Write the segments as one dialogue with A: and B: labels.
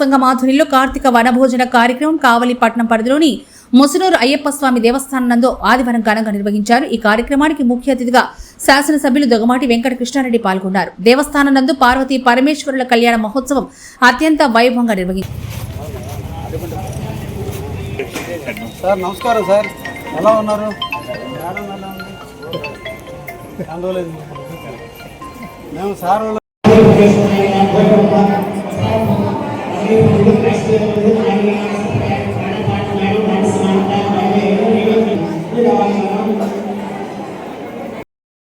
A: సంఘం ఆధ్వర్యంలో కార్తీక వనభోజన కార్యక్రమం కావలిపట్నం పరిధిలోని ముసునూరు అయ్యప్ప స్వామి దేవస్థానం నందు ఆదివారం ఘనంగా నిర్వహించారు. ఈ కార్యక్రమానికి ముఖ్య అతిథిగా శాసనసభ్యులు దొగమాటి వెంకట కృష్ణారెడ్డి పాల్గొన్నారు. దేవస్థానం నందు పార్వతీ పరమేశ్వరుల కళ్యాణ మహోత్సవం అత్యంత వైభవంగా నిర్వహించారు.
B: సార్ నమస్కారం సార్. ఎలా ఉన్నారు? మేము సార్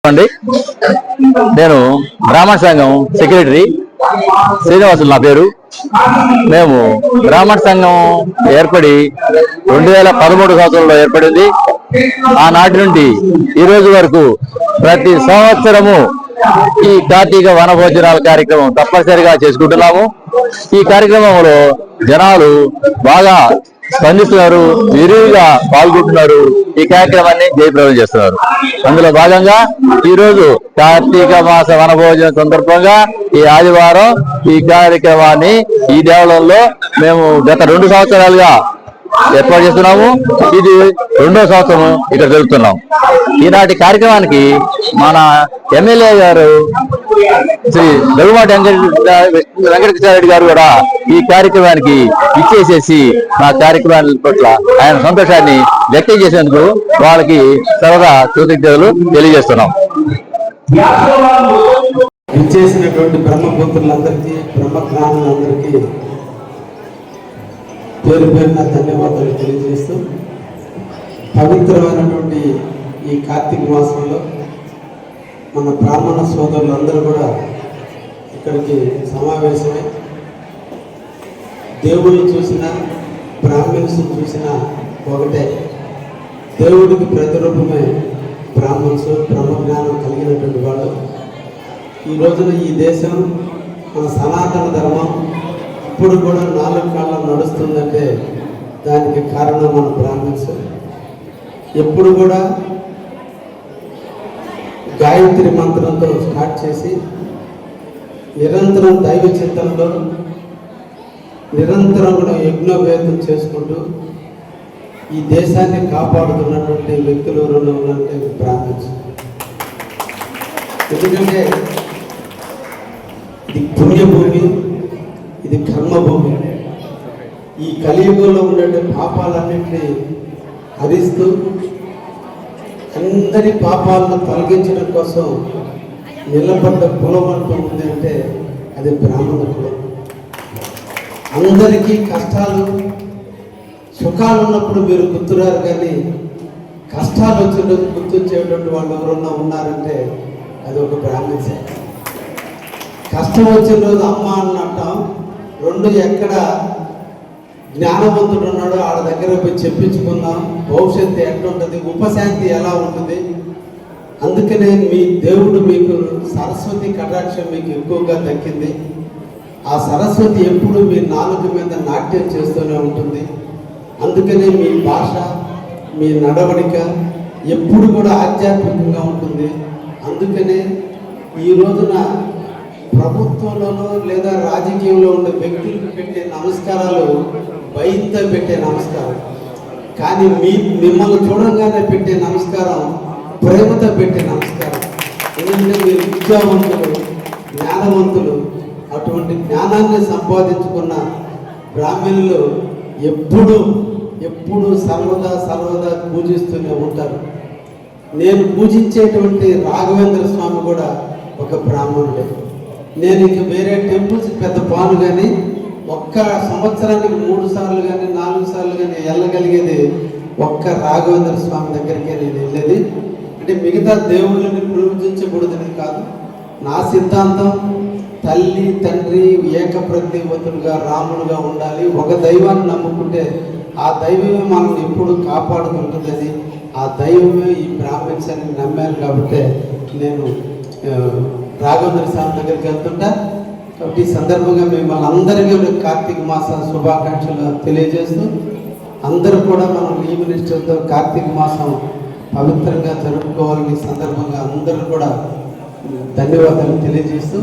C: అండి నేను బ్రాహ్మణ సంఘం సెక్రటరీ శ్రీనివాసులు నా పేరు. మేము బ్రాహ్మణ సంఘం ఏర్పడి రెండు వేల పదమూడు సంవత్సరంలో ఏర్పడింది. ఆనాటి నుండి ఈ రోజు వరకు ప్రతి సంవత్సరము ఈ కార్తీక వనభోజనాల కార్యక్రమం తప్పనిసరిగా చేసుకుంటున్నాము. ఈ కార్యక్రమంలో జనాలు బాగా స్పందిస్తున్నారు విరివిగా పాల్గొంటున్నారు. ఈ కార్యక్రమాన్ని జయప్రదం చేస్తున్నారు. అందులో భాగంగా ఈ రోజు కార్తీక మాస వనభోజన సందర్భంగా ఈ ఆదివారం ఈ కార్యక్రమాన్ని ఈ దేవాలయంలో మేము గత రెండు సంవత్సరాలుగా ఏర్పాటు చేస్తున్నాము. ఇది రెండో సంవత్సరం ఇక్కడ జరుపుతున్నాం. ఈనాటి కార్యక్రమానికి మన ఎమ్మెల్యే గారు శ్రీ రఘుమాటి వెంకటకృష్ణారెడ్డి గారు కూడా ఈ కార్యక్రమానికి ఇచ్చేసేసి మా కార్యక్రమాల పట్ల ఆయన సంతోషాన్ని వ్యక్తం చేసేందుకు వాళ్ళకి సరదా కృతజ్ఞతలు తెలియజేస్తున్నాం.
B: ఇచ్చేసినటువంటి బ్రహ్మపుత్రులందరికీ బ్రహ్మజ్ఞానులందరికీ పేరు పేరున ధన్యవాదాలు తెలియజేస్తూ పవిత్రమైనటువంటి ఈ కార్తీక మాసంలో మన బ్రాహ్మణ సోదరులందరూ కూడా ఇక్కడికి సమావేశమై దేవుడిని చూసిన బ్రాహ్మణ్స్ చూసిన ఒకటే. దేవుడికి ప్రతిరూపమే బ్రాహ్మణ్స్ బ్రహ్మజ్ఞానం కలిగినటువంటి వాళ్ళు. ఈ రోజున ఈ దేశం మన సనాతన ధర్మం ఇప్పుడు కూడా నాలుగు కాళ్ళ నడుస్తుందంటే దానికి కారణం మన బ్రాహ్మణ్స్ ఎప్పుడు కూడా గాయత్రి మంత్రంతో స్టార్ట్ చేసి నిరంతరం దైవ చిత్తంలో నిరంతరం కూడా యజ్ఞోపేతం చేసుకుంటూ ఈ దేశాన్ని కాపాడుతున్నటువంటి వ్యక్తులు ఎవరైనా ఉన్నారంటే బ్రాహ్మణ్స్ ఎందుకంటే ఇది పుణ్యభూమి ఇది కర్మభూమి. ఈ కలియుగంలో ఉండే పాపాలన్నింటినీ హరిస్తూ అందరి పాపాలను తొలగించడం కోసం నిలబడ్డ కులం అంటూ ఉంది అంటే అది బ్రాహ్మణ కులం అందరికీ కష్టాలు సుఖాలు ఉన్నప్పుడు మీరు గుర్తురారు కానీ కష్టాలు వచ్చినప్పుడు గుర్తొచ్చేటువంటి వాళ్ళు ఎవరన్నా ఉన్నారంటే అది ఒక బ్రాహ్మణ్సే కష్టం వచ్చిన రోజు అమ్మ అన్నట్టాం రెండు ఎక్కడ జ్ఞానవంతుడు ఉన్నాడు ఆడ దగ్గర పోయి చెప్పించుకుందాం. భవిష్యత్తు ఎట్లుంటుంది ఉపశాంతి ఎలా ఉంటుంది? అందుకనే మీ దేవుడు మీకు సరస్వతి కటాక్షం మీకు ఎక్కువగా దక్కింది. ఆ సరస్వతి ఎప్పుడు మీ నాలుగు మీద నాట్యం చేస్తూనే ఉంటుంది. అందుకనే మీ భాష మీ నడవడిక ఎప్పుడు కూడా ఆధ్యాత్మికంగా ఉంటుంది. అందుకనే ఈ రోజున ప్రభుత్వంలోనో లేదా రాజకీయంలో ఉండే వ్యక్తులకు పెట్టే నమస్కారాలు భయంతో పెట్టే నమస్కారం. కానీ మీ మిమ్మల్ని చూడంగానే పెట్టే నమస్కారం ప్రేమతో పెట్టే నమస్కారం. ఎందుకంటే మీరు విద్యావంతులు జ్ఞానవంతులు. అటువంటి జ్ఞానాన్ని సంపాదించుకున్న బ్రాహ్మణులు ఎప్పుడు ఎప్పుడు సర్వదా సర్వదా పూజిస్తూనే ఉంటారు. నేను పూజించేటువంటి రాఘవేంద్ర స్వామి కూడా ఒక బ్రాహ్మణుడే. నేను ఇంక వేరే టెంపుల్స్ పెద్ద పాను కానీ ఒక్క సంవత్సరానికి మూడు సార్లు కానీ నాలుగు సార్లు కానీ వెళ్ళగలిగేది ఒక్క రాఘవేంద్ర స్వామి దగ్గరికే నేను వెళ్ళేది. అంటే మిగతా దేవుళ్ళని పూజించకూడదని కాదు నా సిద్ధాంతం తల్లి తండ్రి ఏకప్రతివతులుగా రాములుగా ఉండాలి. ఒక దైవాన్ని నమ్ముకుంటే ఆ దైవమే మనల్ని ఎప్పుడు కాపాడుతుంటుందని ఆ దైవమే ఈ బ్రాహ్మణ్స్ అని నమ్మాను కాబట్టి నేను రాఘవేంద్ర స్వామి దగ్గరికి వెళ్తుంటా. కాబట్టి ఈ సందర్భంగా మిమ్మల్ని అందరికీ కార్తీక మాస శుభాకాంక్షలు తెలియజేస్తూ అందరూ కూడా మనం ఈ మినిస్టర్తో కార్తీక మాసం పవిత్రంగా జరుపుకోవాలని ఈ సందర్భంగా అందరూ కూడా ధన్యవాదాలు తెలియజేస్తూ